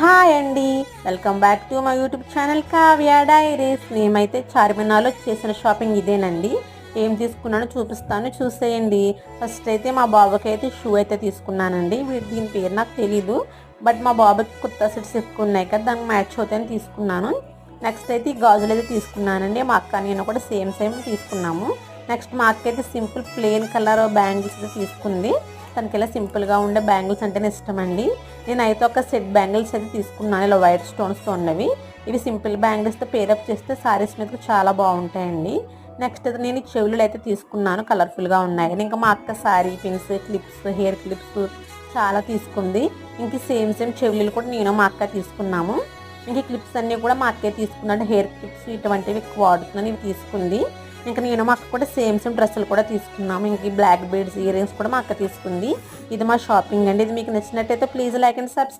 Hi అండి. Welcome back to my YouTube channel Kavya diaries. మేమైతే చార్మినార్లో చేసిన షాపింగ్ ఇదేనండి. ఏం తీసుకున్నానో చూపిస్తాను. చూసేయండి. ఫస్ట్ అయితే మా బాబుకి అయితే షూ అయితే తీసుకున్నానండి. దీని పేరు నాకు తెలీదు. బట్ మా బాబుకి కొత్త సెట్స్ ఎక్కువ ఉన్నాయి కదా దానికి మ్యాచ్ అవుతాయని తీసుకున్నాను. నెక్స్ట్ అయితే ఈ గాజులు అయితే తీసుకున్నానండి. మా అక్క నేను కూడా సేమ్ సేమ్ తీసుకున్నాము. నెక్స్ట్ మా అక్క అయితే సింపుల్ ప్లెయిన్ కలర్ బ్యాంగిల్స్ తీసుకుంది. తనకి ఇలా సింపుల్గా ఉండే బ్యాంగిల్స్ అంటేనే ఇష్టం అండి నేనైతే ఒక సెట్ బ్యాంగిల్స్ అయితే తీసుకున్నాను. ఇలా వైట్ స్టోన్స్తో ఉన్నవి. ఇవి సింపుల్ బ్యాంగిల్స్తో పేరప్ చేస్తే సారీస్ మీదకి చాలా బాగుంటాయండి. నెక్స్ట్ అయితే నేను చెవులు అయితే తీసుకున్నాను. కలర్ఫుల్గా ఉన్నాయి. ఇంకా మా అక్క sari pins clips hair clips చాలా తీసుకుంది. ఇంక సేమ్ సేమ్ చెవులు కూడా నేను మా అక్క తీసుకున్నాము. ఇంక ఈ క్లిప్స్ అన్నీ కూడా మా అక్కే తీసుకున్నాడు. హెయిర్ క్లిప్స్ ఇటువంటివి ఎక్కువ వాడుతున్నాను. ఇవి తీసుకుంది. ఇంకా నేను మా అక్క కూడా సేమ్ సేమ్ డ్రెస్సులు కూడా తీసుకున్నాము. ఇంక ఈ బ్లాక్ బీడ్స్ ఇయర్ రింగ్స్ కూడా మా అక్క తీసుకుంది. ఇది మా షాపింగ్ అండి. ఇది మీకు నచ్చినట్టయితే ప్లీజ్ లైక్ అండ్ సబ్స్క్రైబ్